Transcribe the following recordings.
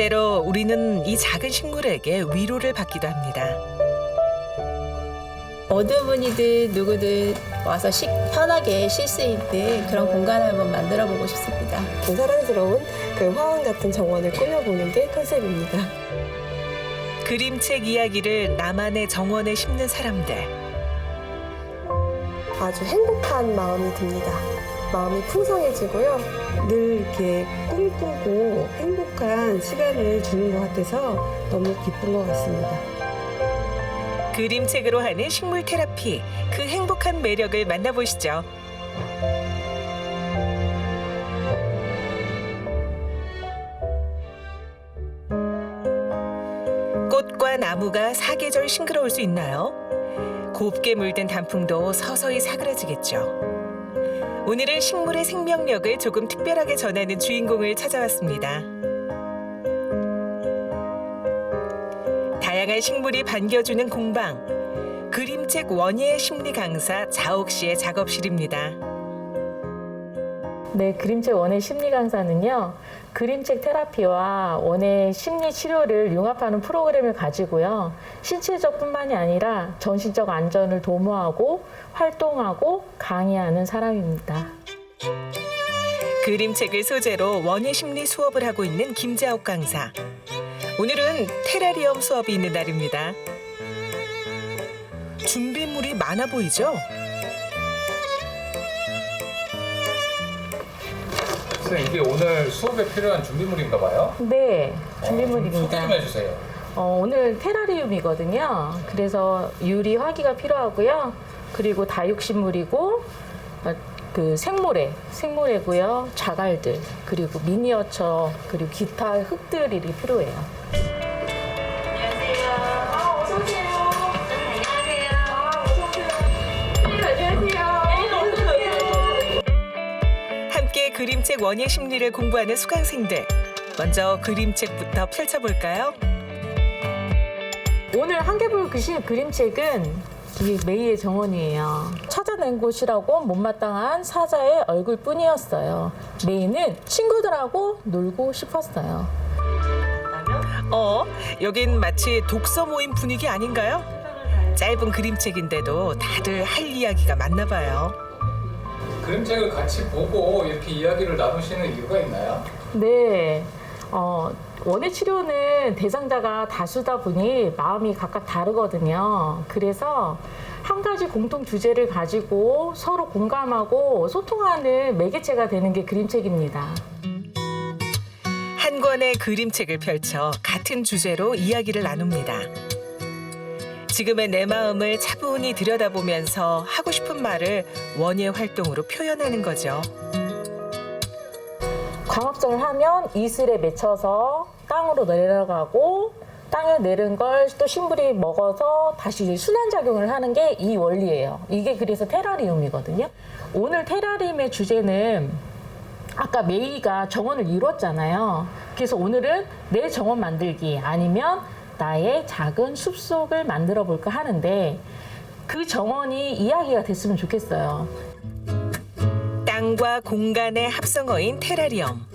때로 우리는 이 작은 식물에게 위로를 받기도 합니다. 어느 분이든 누구든 와서 식, 편하게 쉴 수 있는 그런 공간을 한번 만들어 보고 싶습니다. 그 사랑스러운 그 화원 같은 정원을 꾸며보는 게 컨셉입니다. 그림책 이야기를 나만의 정원에 심는 사람들. 아주 행복한 마음이 듭니다. 마음이 풍성해지고요. 늘 이렇게 꿈을 꾸고 행복한 시간을 주는 것 같아서 너무 기쁜 것 같습니다. 그림책으로 하는 식물 테라피. 그 행복한 매력을 만나보시죠. 꽃과 나무가 사계절 싱그러울 수 있나요? 곱게 물든 단풍도 서서히 사그라지겠죠. 오늘은 식물의 생명력을 조금 특별하게 전하는 주인공을 찾아왔습니다. 다양한 식물이 반겨주는 공방. 그림책 원예 심리 강사 자옥 씨의 작업실입니다. 네, 그림책 원의 심리 강사는요. 그림책 테라피와 원의 심리 치료를 융합하는 프로그램을 가지고요. 신체적뿐만이 아니라 정신적 안전을 도모하고 활동하고 강의하는 사람입니다. 그림책을 소재로 원예 심리 수업을 하고 있는 김자옥 강사. 오늘은 테라리엄 수업이 있는 날입니다. 준비물이 많아 보이죠? 선생님 이게 오늘 수업에 필요한 준비물인가 봐요. 네, 어, 좀 소개 준비물입니다. 좀 해주세요. 어, 오늘 테라리움이거든요. 그래서 유리 화기가 필요하고요. 그리고 다육식물이고 어, 그 생모래, 생모래고요. 자갈들, 그리고 미니어처, 그리고 기타 흙들이 필요해요. 그림책 원예 심리를 공부하는 수강생들. 먼저 그림책부터 펼쳐볼까요? 오늘 한계불 그신 그림책은 이 메이의 정원이에요. 찾아낸 곳이라고 못마땅한 사자의 얼굴뿐이었어요. 메이는 친구들하고 놀고 싶었어요. 어, 여긴 마치 독서 모임 분위기 아닌가요? 짧은 그림책인데도 다들 할 이야기가 많나 봐요. 그림책을 같이 보고 이렇게 이야기를 나누시는 이유가 있나요? 네. 어, 원예 치료는 대상자가 다수다 보니 마음이 각각 다르거든요. 그래서 한 가지 공통 주제를 가지고 서로 공감하고 소통하는 매개체가 되는 게 그림책입니다. 한 권의 그림책을 펼쳐 같은 주제로 이야기를 나눕니다. 지금의 내 마음을 차분히 들여다보면서 하고 싶은 말을 원예 활동으로 표현하는 거죠. 광합성을 하면 이슬에 맺혀서 땅으로 내려가고 땅에 내린 걸또 식물이 먹어서 다시 순환작용을 하는 게 이 원리예요. 이게 그래서 테라리움이거든요. 오늘 테라리움의 주제는 아까 메이가 정원을 이뤘잖아요. 그래서 오늘은 내 정원 만들기 아니면 나의 작은 숲속을 만들어 볼까 하는데 그 정원이 이야기가 됐으면 좋겠어요. 땅과 공간의 합성어인 테라리엄.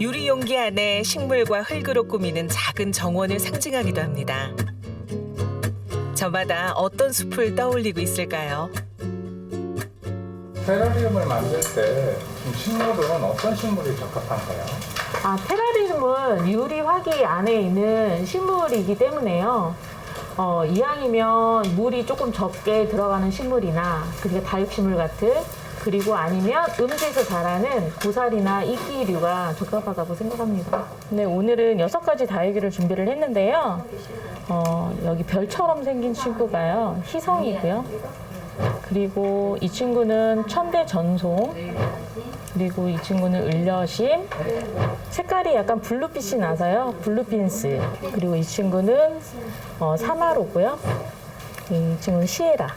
유리 용기 안에 식물과 흙으로 꾸미는 작은 정원을 상징하기도 합니다. 저마다 어떤 숲을 떠올리고 있을까요? 테라리움을 만들 때좀 식물은 어떤 식물이 적합한가요? 아, 테라리움은 유리 화기 안에 있는 식물이기 때문에요. 어, 이왕이면 물이 조금 적게 들어가는 식물이나 그리고 다육식물 같은 그리고 아니면 음지에서 자라는 고사리나 이끼류가 적합하다고 생각합니다. 네, 오늘은 여섯 가지 다육이를 준비를 했는데요. 어, 여기 별처럼 생긴 친구가요. 희성이고요. 그리고 이 친구는 천대 전송. 그리고 이 친구는 을려심. 색깔이 약간 블루빛이 나서요. 블루핀스. 그리고 이 친구는 어, 사마로고요. 이 친구는 시에라.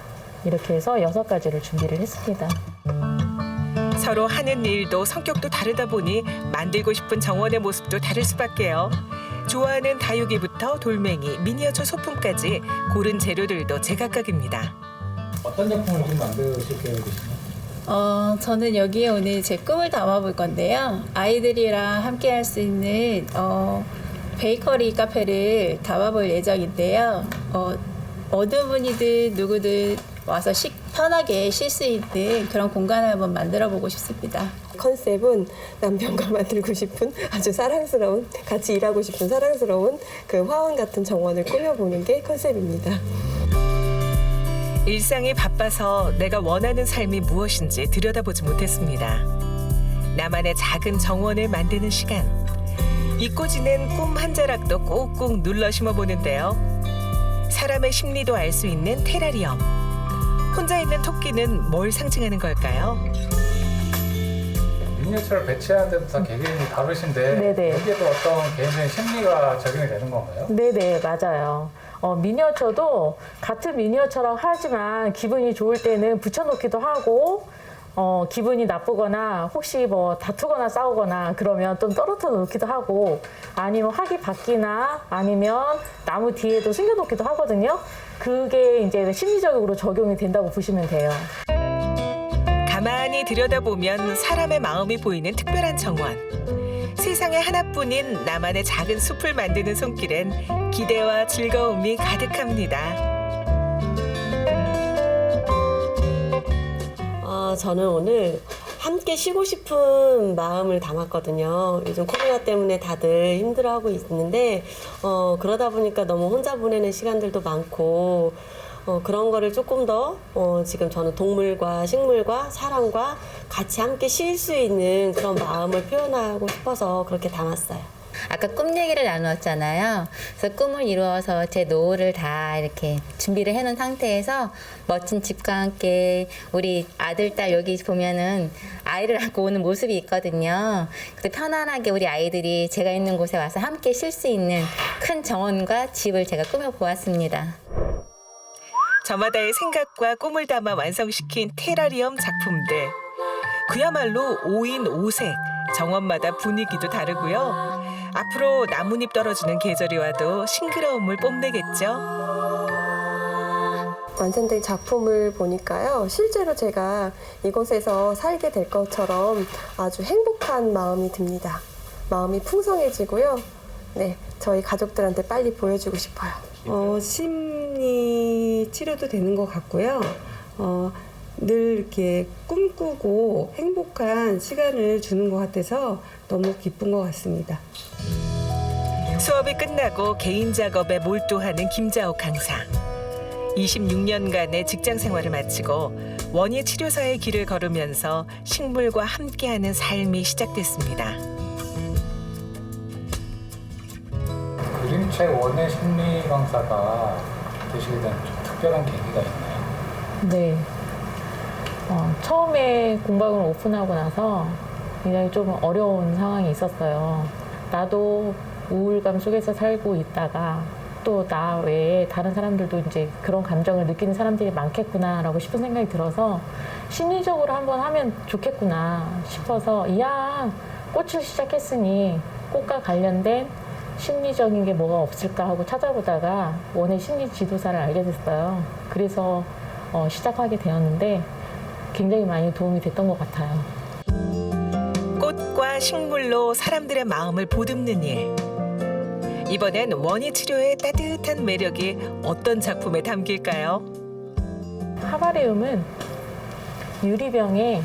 이렇게 해서 여섯 가지를 준비를 했습니다. 서로 하는 일도 성격도 다르다 보니 만들고 싶은 정원의 모습도 다를 수밖에요. 좋아하는 다육이부터 돌멩이, 미니어처 소품까지 고른 재료들도 제각각입니다. 어떤 제품을 좀 만드실 계획이시나요? 어, 저는 여기에 오늘 제 꿈을 담아볼 건데요. 아이들이랑 함께 할 수 있는 어, 베이커리 카페를 담아볼 예정인데요. 어, 어느 분이든 누구든 와서 식, 편하게 쉴 수 있는 그런 공간을 한번 만들어 보고 싶습니다. 컨셉은 남편과 만들고 싶은 아주 사랑스러운 같이 일하고 싶은 사랑스러운 그 화원 같은 정원을 꾸며보는 게 컨셉입니다. 일상이 바빠서 내가 원하는 삶이 무엇인지 들여다보지 못했습니다. 나만의 작은 정원을 만드는 시간. 잊고지는 꿈한 자락도 꾹꾹 눌러 심어보는데요. 사람의 심리도 알 수 있는 테라리엄. 혼자 있는 토끼는 뭘 상징하는 걸까요? 미니어처를 배치하는 데도 다 개개인이 다르신데 네네. 여기에도 어떤 개인적인 심리가 적용이 되는 건가요? 네네, 맞아요. 어, 미니어처도 같은 미니어처랑 하지만 기분이 좋을 때는 붙여놓기도 하고, 어, 기분이 나쁘거나 혹시 뭐 다투거나 싸우거나 그러면 좀 떨어져 놓기도 하고, 아니면 확이 바뀌나 아니면 나무 뒤에도 숨겨 놓기도 하거든요. 그게 이제 심리적으로 적용이 된다고 보시면 돼요. 가만히 들여다보면 사람의 마음이 보이는 특별한 정원. 세상에 하나뿐인 나만의 작은 숲을 만드는 손길엔 기대와 즐거움이 가득합니다. 어, 저는 오늘 함께 쉬고 싶은 마음을 담았거든요. 요즘 코로나 때문에 다들 힘들어하고 있는데 어, 그러다 보니까 너무 혼자 보내는 시간들도 많고 어, 그런 거를 조금 더 어, 지금 저는 동물과 식물과 사람과 같이 함께 쉴 수 있는 그런 마음을 표현하고 싶어서 그렇게 담았어요. 아까 꿈 얘기를 나누었잖아요. 그래서 꿈을 이루어서 제 노후를 다 이렇게 준비를 해놓은 상태에서 멋진 집과 함께 우리 아들, 딸 여기 보면은 아이를 안고 오는 모습이 있거든요. 그래서 편안하게 우리 아이들이 제가 있는 곳에 와서 함께 쉴 수 있는 큰 정원과 집을 제가 꾸며 보았습니다. 저마다의 생각과 꿈을 담아 완성시킨 테라리엄 작품들. 그야말로 5인 5색, 정원마다 분위기도 다르고요. 앞으로 나뭇잎 떨어지는 계절이 와도 싱그러움을 뽐내겠죠. 완성된 작품을 보니까요. 실제로 제가 이곳에서 살게 될 것처럼 아주 행복한 마음이 듭니다. 마음이 풍성해지고요. 네, 저희 가족들한테 빨리 보여주고 싶어요. 어, 심 리 치료도 되는 것 같고요. 어, 늘 이렇게 꿈꾸고 행복한 시간을 주는 것 같아서 너무 기쁜 것 같습니다. 수업이 끝나고 개인 작업에 몰두하는 김자옥 강사. 26년간의 직장 생활을 마치고 원예 치료사의 길을 걸으면서 식물과 함께하는 삶이 시작됐습니다. 그림책 원의 심리 강사가 되시게 된 좀 특별한 계기가 있나요? 네. 어, 처음에 공방을 오픈하고 나서 굉장히 좀 어려운 상황이 있었어요. 나도 우울감 속에서 살고 있다가 또 나 외에 다른 사람들도 이제 그런 감정을 느끼는 사람들이 많겠구나라고 싶은 생각이 들어서 심리적으로 한번 하면 좋겠구나 싶어서 이야 꽃을 시작했으니 꽃과 관련된 심리적인 게 뭐가 없을까 하고 찾아보다가 원의 심리 지도사를 알게 됐어요. 그래서 어, 시작하게 되었는데 굉장히 많이 도움이 됐던 것 같아요. 꽃과 식물로 사람들의 마음을 보듬는 일. 이번엔 원예 치료의 따뜻한 매력이 어떤 작품에 담길까요? 하바리움은 유리병에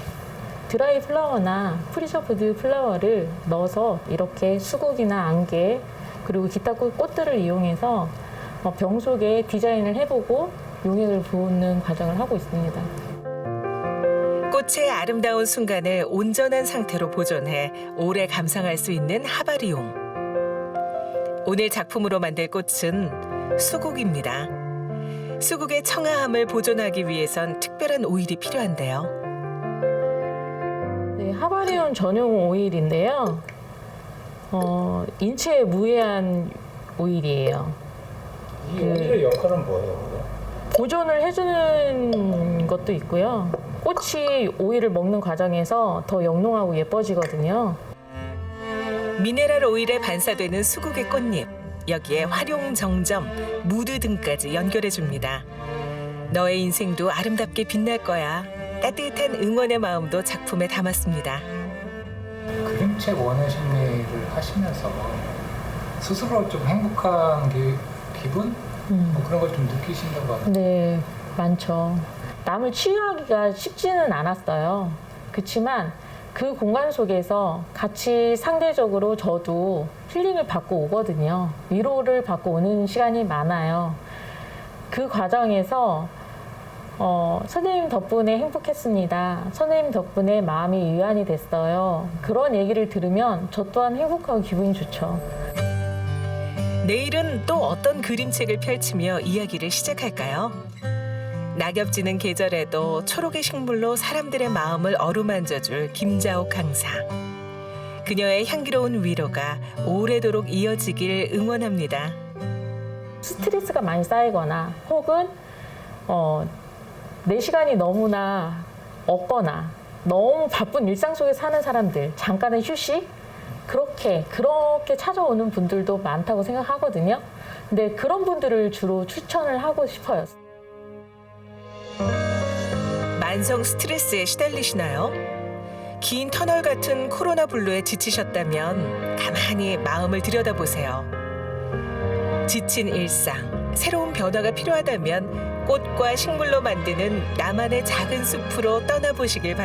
드라이 플라워나 프리셔프드 플라워를 넣어서 이렇게 수국이나 안개 그리고 기타 꽃- 꽃들을 이용해서 어, 병 속에 디자인을 해보고 용액을 부는 과정을 하고 있습니다. 꽃의 아름다운 순간을 온전한 상태로 보존해 오래 감상할 수 있는 하바리움. 오늘 작품으로 만들 꽃은 수국입니다. 수국의 청아함을 보존하기 위해선 특별한 오일이 필요한데요. 네, 하바리움 전용 오일인데요. 어, 인체에 무해한 오일이에요. 이 그- 오일의 역할은 뭐예요? 보존을 해주는 것도 있고요. 꽃이 오일을 먹는 과정에서 더 영롱하고 예뻐지거든요. 미네랄 오일에 반사되는 수국의 꽃잎. 여기에 활용 정점, 무드 등까지 연결해 줍니다. 너의 인생도 아름답게 빛날 거야. 따뜻한 응원의 마음도 작품에 담았습니다. 그림책 원어 심리를 하시면서 스스로 좀 행복한 기, 기분 뭐 그런 걸 좀 느끼신다고 하나요? 네, 많죠. 남을 치유하기가 쉽지는 않았어요. 그렇지만 그 공간 속에서 같이 상대적으로 저도 힐링을 받고 오거든요. 위로를 받고 오는 시간이 많아요. 그 과정에서 어, 선생님 덕분에 행복했습니다. 선생님 덕분에 마음이 위안이 됐어요. 그런 얘기를 들으면 저 또한 행복하고 기분이 좋죠. 내일은 또 어떤 그림책을 펼치며 이야기를 시작할까요? 낙엽 지는 계절에도 초록의 식물로 사람들의 마음을 어루만져줄 김자옥 강사. 그녀의 향기로운 위로가 오래도록 이어지길 응원합니다. 스트레스가 많이 쌓이거나 혹은 어, 내 시간이 너무나 없거나 너무 바쁜 일상 속에 사는 사람들 잠깐의 휴식 그렇게 그렇게 찾아오는 분들도 많다고 생각하거든요. 근데 그런 분들을 주로 추천을 하고 싶어요. 만성 스트레스에 시달리시나요? 긴 터널 같은 코로나 블루에 지치셨다면 가만히 마음을 들여다보세요. 지친 일상, 새로운 변화가 필요하다면 꽃과 식물로 만드는 나만의 작은 숲으로 떠나보시길 바랍니다.